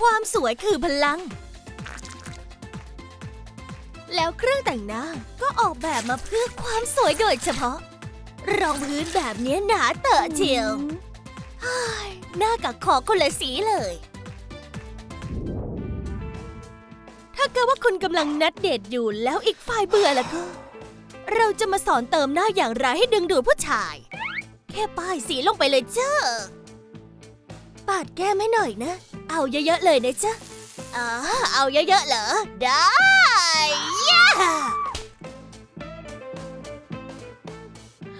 ความสวยคือพลัง แล้วเครื่องแต่งหน้าก็ออกแบบมาเพื่อความสวยโดยเฉพาะ รองพื้นแบบนี้หนาเตอะเจียวเฮ้ยหน้ากับคอคนละสีเลย ถ้าเกิดว่าคุณกำลังนัดเดทอยู่แล้วอีกฝ่ายเบื่อแล้วก็ เราจะมาสอนเติมหน้าอย่างไรให้ดึงดูดผู้ชาย แค่ป้ายสีลงไปเลยเจ้า ปาดแก้มให้หน่อยนะ เอาเยอะๆเลยนะจ๊ะอ๋อเอาเยอะๆเหรอ ได้ย่า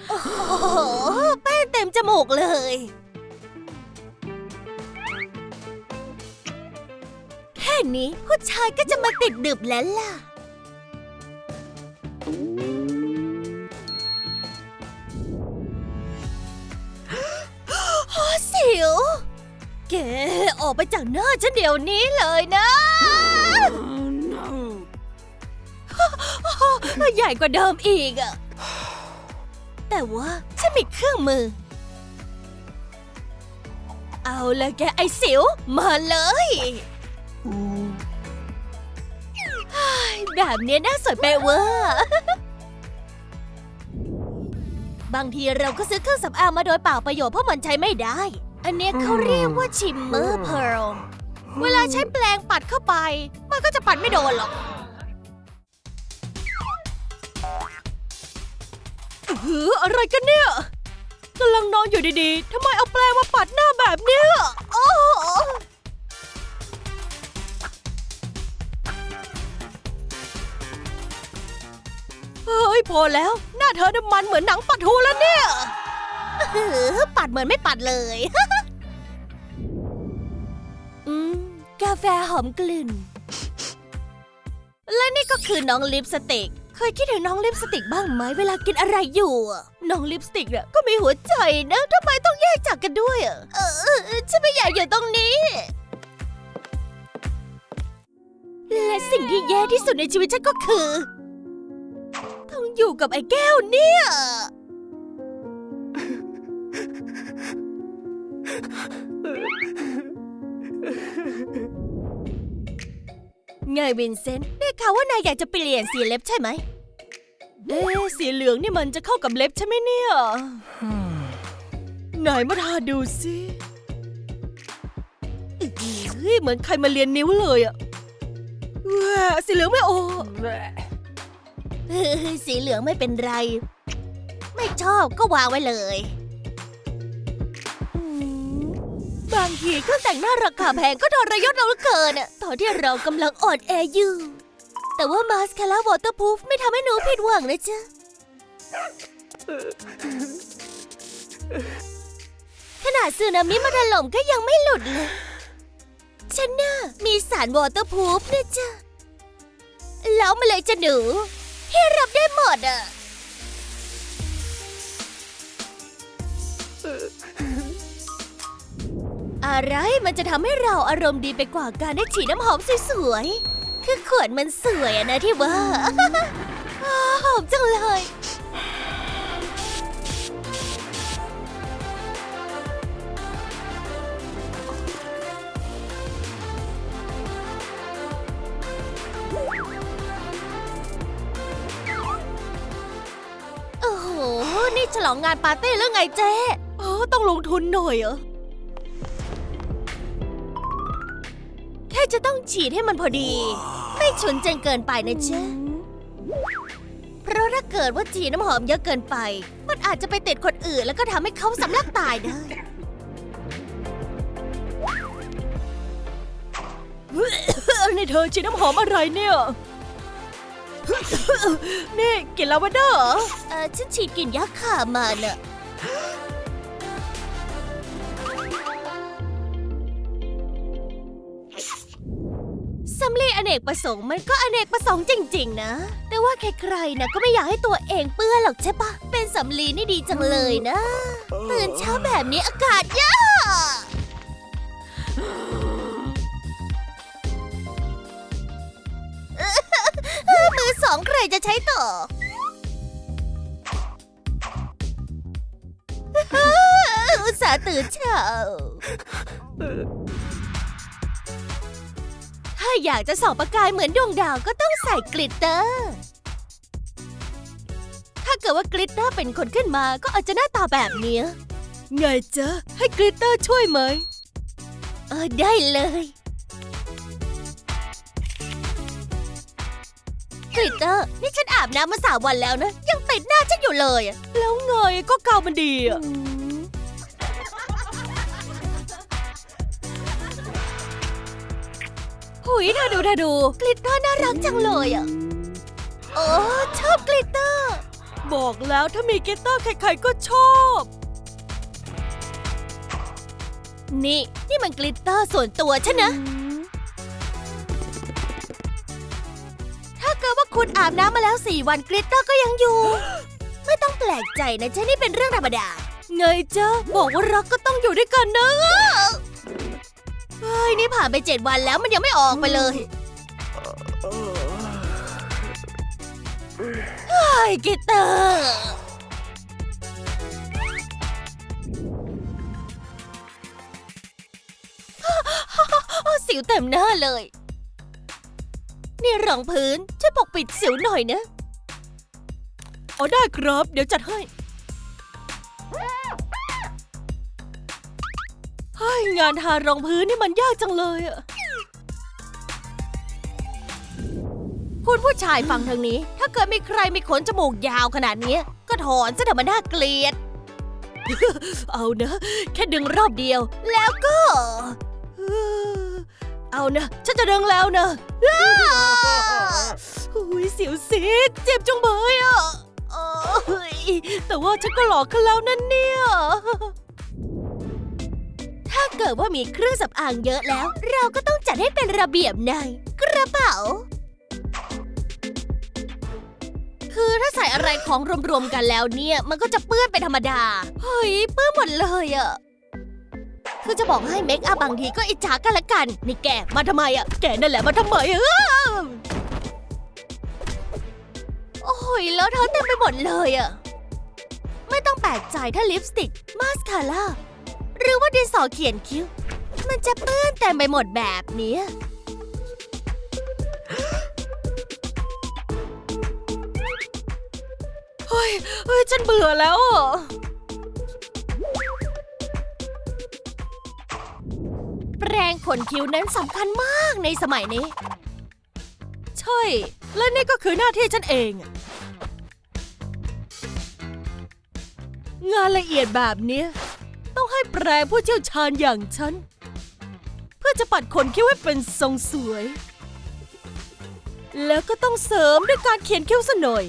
โอ้โหแป้งเต็มจมูกเลย แค่นี้ผู้ชายก็จะมาติดดึบแล้วล่ะ โอ้สิวแก ออกไปจากหน้าฉันเดี๋ยวนี้เลยนะ ใหญ่กว่าเดิมอีกอะแต่ว่าฉันมีเครื่องมือ เอาละแกไอ้สิว มาเลยเฮ้ยแบบเนี้ยน่าสวยไปเวอร์บางทีเราก็ซื้อเครื่องสำอางมาโดยเปล่าประโยชน์เพราะมันใช้ไม่ได้ อันเนี้ยเขาเรียกว่าชิมเมอร์เพลเวลาใช้แปรงปัดเข้าไป มันก็จะปัดไม่โดนหรอกหืออะไรกันเนี่ยกำลังนอนอยู่ดีๆทำไมเอาแปรงมาปัดหน้าแบบเนี้ยโอ้เฮ้ยพอแล้ว หน้าเธอน้ำมันเหมือนหนังปัดหูแล้วเนี่ย หือปัดเหมือนไม่ปัดเลย อืม กาแฟหอมกลิ่น และนี่ก็คือน้องลิปสติก เคยคิดถึงน้องลิปสติกบ้างไหมเวลากินอะไรอยู่อะน้องลิปสติกเนี่ยก็มีหัวใจนะทำไมต้องแยกจากกันด้วยอะเออเออเออฉันไม่อยากอยู่ตรงนี้ และสิ่งที่แย่ที่สุดในชีวิตฉันก็คือ ต้องอยู่กับไอ้แก้วเนี่ย ไงวินเซนต์ได้ข่าวว่านายอยากจะเปลี่ยนสีเล็บใช่ไหม เอ๊ะสีเหลืองนี่มันจะเข้ากับเล็บใช่ไหมเนี่ยไหนมาทาดูสิเฮ้ยเหมือนใครมาเรียนนิ้วเลยอะแหวะสีเหลืองไม่โอเฮ้ยสีเหลืองไม่เป็นไร ไม่ชอบก็วางไว้เลย บางทีเครื่องแต่งหน้าราคาแพงก็โดนระยศเราเหลือเกินอะตอนที่เรากำลังอ่อนแออยู่ แต่ว่ามาสคาร่าวอเตอร์พูฟไม่ทำให้หนูผิดหวังนะจ๊ะขนาดสึนามิมาถล่มก็ยังไม่หลุดเลย ฉันน่ะมีสารวอเตอร์พูฟนะจ๊ะ แล้วมาเลยจะหนูที่รับได้หมดอะ อะไรมันจะทำให้เราอารมณ์ดีไปกว่าการได้ฉีดน้ำหอมสวยๆ คือขวดมันสวยอะนะที่ว่า หอมจังเลย โอ้โห นี่ฉลองงานปาร์ตี้แล้วไงเจ๊เออต้องลงทุนหน่อยเหรอ จะต้องฉีดให้มันพอดี ไม่ฉุนจนเกินไปนะเจ๊เพราะถ้าเกิดว่าฉีดน้ำหอมเยอะเกินไป มันอาจจะไปติดคนอื่นแล้วก็ทำให้เขาสำลักตายได้นี่เธอฉีดน้ำหอมอะไรเนี่ย นี่กลินลาเวนเดอร์เหรอ เออฉันฉีดกลิ่นยักษ์ขามาน่ะำลีอเนกประสงค์มันก็อเนกประสงค์จริง ๆ นะ แต่ว่าใครๆนะก็ไม่อยากให้ตัวเองเปื้อนหรอกใช่ปะ เป็นสำลีนี่ดีจังเลยนะ ตื่นเช้าแบบนี้อากาศเยอะมือสองใครจะใช้ต่ออุตส่าห์ตื่นเช้าาอยากจะส่องประกายเหมือนดวงดาวก็ต้องใส่กลิตเตอร์ ถ้าเกิดว่ากลิตเตอร์เป็นคนขึ้นมาก็อาจจะหน้าตาแบบเนี้ยไงจ๊ะ ให้กลิตเตอร์ช่วยไหม เออได้เลย กลิตเตอร์ นี่ฉันอาบน้ำมาสามวันแล้วนะ ยังติดหน้าฉันอยู่เลย แล้วไงก็เกามันดีอะ หุยเธอดูเธอดู กลิตเตอร์น่ารักจังเลยอะโอ้ชอบกลิตเตอร์ บอกแล้วถ้ามีกลิตเตอร์ใครๆก็ชอบ นี่นี่มันกลิตเตอร์ส่วนตัวฉันนะ ถ้าเกิดว่าคุณอาบน้ำมาแล้วสี่วันกลิตเตอร์ก็ยังอยู่ ไม่ต้องแปลกใจนะจ๊ะนี่เป็นเรื่องธรรมดา ไงจ๊ะบอกว่ารักก็ต้องอยู่ด้วยกันนะ เฮ้ย นี่ผ่านไปเจ็ดวันแล้วมันยังไม่ออกไปเลยเฮ้ยกิตเตอร์สิวเต็มหน้าเลย นี่รองพื้นช่วยปกปิดสิวหน่อยนะ อ๋อได้ครับ เดี๋ยวจัดให้ ยงานทารองพื้นนี่มันยากจังเลยอะคุณผู้ชายฟังทางนี้ ถ้าเกิดมีใครมีขนจมูกยาวขนาดนี้ ก็ถอนซะเถอะมันน่าเกลียด เอานะ แค่ดึงรอบเดียว แล้วก็ เอานะ ฉันจะดึงแล้วนะอ้าอุ้ยเสียวซีดเจ็บจังเบยอะแต่ว่าฉันก็หลอกเขาแล้วนั่นเนี่ยาเกิดว่ามีเครื่องสำอางเยอะแล้ว เราก็ต้องจัดให้เป็นระเบียบในกระเป๋า คือถ้าใส่อะไรของรวมๆกันแล้วเนี่ย มันก็จะเปื้อนเป็นธรรมดา เฮ้ย เปื้อนหมดเลยอะคือจะบอกให้เมคอัพบางทีก็อิจฉากันละกัน นี่แกมาทำไมอะแกนั่นแหละมาทำไมอะโอ้ยแล้วเธอเต็มไปหมดเลยอะไม่ต้องแปลกใจถ้าลิปสติก มาสคาร่า หรือว่าดินสอเขียนคิ้ว มันจะเปื้อนเต็มไปหมดแบบเนี้ยเฮ้ยเฮ้ย ฉันเบื่อแล้วอะแปรงขนคิ้วนั้นสำคัญมากในสมัยนี้ ใช่ และนี่ก็คือหน้าที่ฉันเองอะงานละเอียดแบบเนี้ย ต้องให้แปรผู้เชี่ยวชาญอย่างฉัน เพื่อจะปัดขนคิ้วให้เป็นทรงสวย แล้วก็ต้องเสริมด้วยการเขียนคิ้วซะหน่อย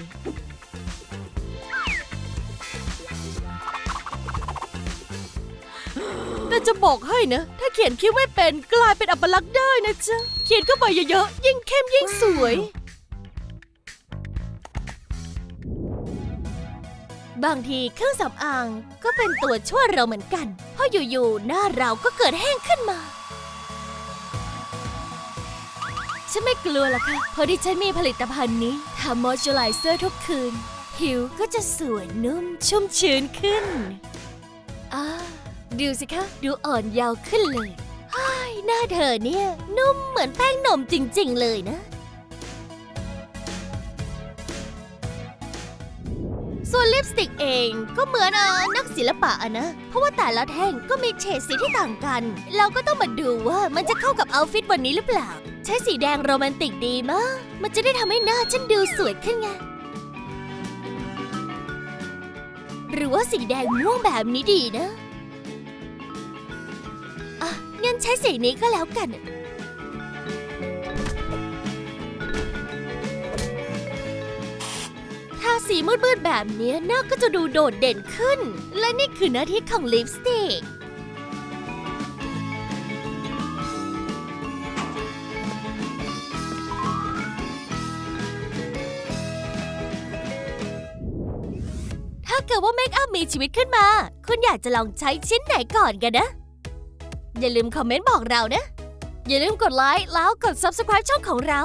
แต่จะบอกให้นะ ถ้าเขียนคิ้วไม่เป็นกลายเป็นอัปลักษณ์ได้นะจ๊ะ เขียนเข้าไปเยอะๆ ยิ่งเข้มยิ่งสวย บางทีเครื่องสำอางก็เป็นตัวช่วยเราเหมือนกัน เพราะอยู่ๆหน้าเราก็เกิดแห้งขึ้นมา ฉันไม่กลัวหรอกค่ะ เพราะที่ฉันมีผลิตภัณฑ์นี้ทำมอยเจอไรเซอร์ทุกคืน ผิวก็จะสวยนุ่มชุ่มชื้นขึ้นอ่าดูสิคะ ดูอ่อนเยาว์ขึ้นเลยเฮ้ยหน้าเธอเนี่ย นุ่มเหมือนแป้งนมจริง ๆ เลยนะ ส่วนลิปสติกเองก็เหมือนเออนักศิลปะอะนะ เพราะว่าแต่ละแท่งก็มีเฉดสีที่ต่างกัน เราก็ต้องมาดูว่ามันจะเข้ากับเอาฟิตวันนี้หรือเปล่า ใช้สีแดงโรแมนติกดีมากมันจะได้ทำให้หน้าฉันดูสวยขึ้นไง หรือว่าสีแดงม่วงแบบนี้ดีนะ อะงั้นใช้สีนี้ก็แล้วกัน สีมืดๆแบบนี้หน้าก็จะดูโดดเด่นขึ้น และนี่คือหน้าที่ของลิปสติก ถ้าเกิดว่าเมคอัพมีชีวิตขึ้นมา คุณอยากจะลองใช้ชิ้นไหนก่อนกันนะ อย่าลืมคอมเมนต์บอกเรานะ อย่าลืมกดไลค์แล้วกด Subscribe ช่องของเรา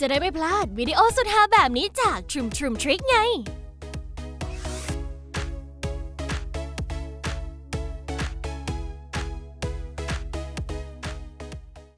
จะได้ไม่พลาดวิดีโอสุดฮาแบบนี้จาก Trim Trim Trick ไง